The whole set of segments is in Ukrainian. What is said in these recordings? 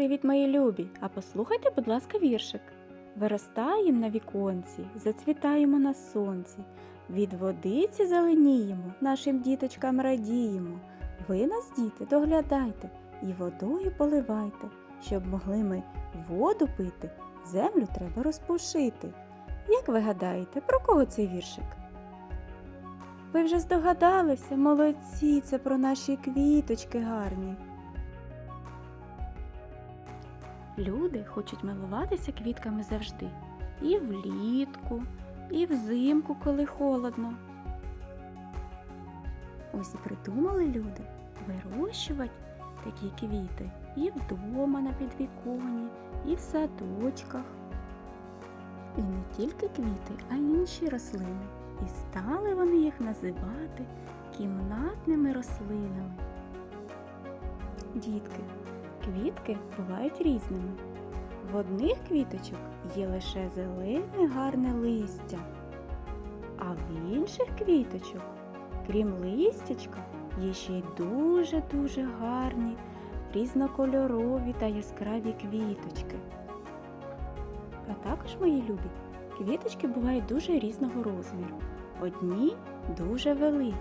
Привіт, мої любі! А послухайте, будь ласка, віршик. Виростаєм на віконці, зацвітаємо на сонці, від водиці зеленіємо, нашим діточкам радіємо. Ви нас, діти, доглядайте і водою поливайте, щоб могли ми воду пити, землю треба розпушити. Як ви гадаєте, про кого цей віршик? Ви вже здогадалися, молодці, це про наші квіточки гарні. Люди хочуть милуватися квітками завжди. І влітку, і взимку, коли холодно. Ось і придумали люди вирощувати такі квіти і вдома на підвіконні, і в садочках. І не тільки квіти, а й інші рослини. І стали вони їх називати кімнатними рослинами. Дітки, квітки бувають різними. В одних квіточок є лише зелене гарне листя, а в інших квіточок, крім листячка, є ще й дуже-дуже гарні, різнокольорові та яскраві квіточки. А також, мої любі, квіточки бувають дуже різного розміру. Одні дуже великі.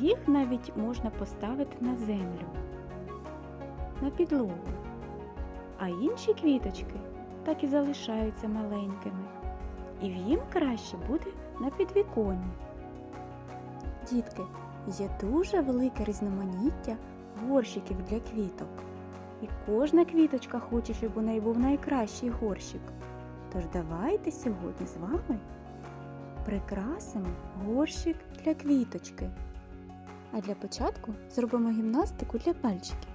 Їх навіть можна поставити на землю, на підлогу. А інші квіточки так і залишаються маленькими. І їм краще буде на підвіконні. Дітки, є дуже велике різноманіття горщиків для квіток. І кожна квіточка хоче, щоб у неї був найкращий горщик. Тож давайте сьогодні з вами прикрасимо горщик для квіточки. А для початку зробимо гімнастику для пальчиків.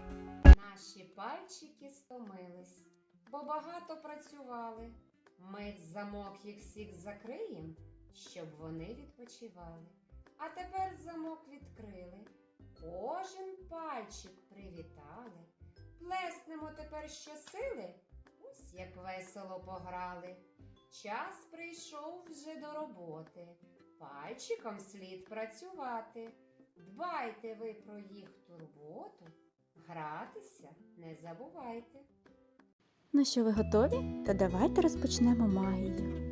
Стомились, бо багато працювали. Ми замок їх всіх закриємо, щоб вони відпочивали. А тепер замок відкрили. Кожен пальчик привітали. Плеснемо тепер щосили. Ось як весело пограли. Час прийшов вже до роботи. Пальчиком слід працювати. Дбайте ви про їх турботу. Гратися не забувайте. Ну що, ви готові? Та давайте розпочнемо магію.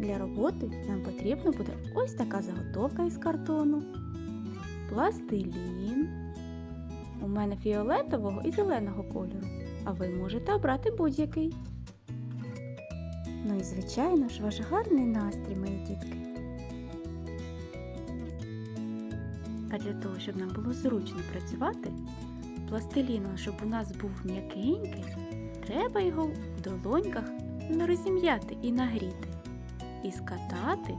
Для роботи нам потрібно буде ось така заготовка із картону, пластилін. У мене фіолетового і зеленого кольору, а ви можете обрати будь-який. Ну і звичайно ж ваш гарний настрій, мої дітки. А для того, щоб нам було зручно працювати, пластиліну, щоб у нас був м'якенький, треба його в долоньках розім'яти і нагріти. І скатати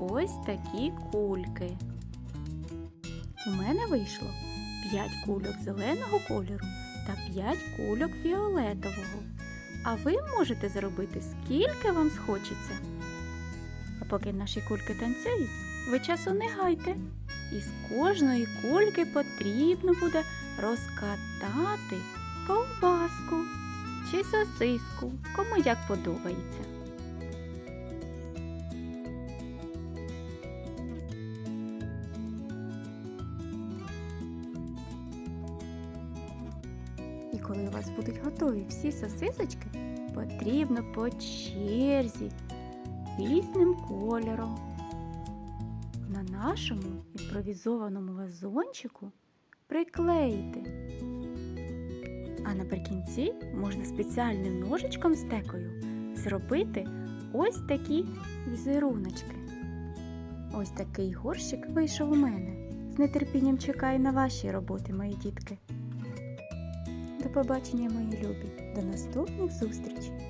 ось такі кульки. У мене вийшло 5 кульок зеленого кольору та 5 кульок фіолетового. А ви можете зробити скільки вам схочеться. А поки наші кульки танцюють, ви часу не гайте. І з кожної кульки потрібно буде розкатати ковбаску чи сосиску, кому як подобається. І коли у вас будуть готові всі сосисочки, потрібно по черзі різним кольором на нашому імпровізованому вазончику приклеїти. А наприкінці можна спеціальним ножичком з текою зробити ось такі візеруночки. Ось такий горщик вийшов у мене. З нетерпінням чекаю на ваші роботи, мої дітки. До побачення, мої любі, до наступних зустрічей!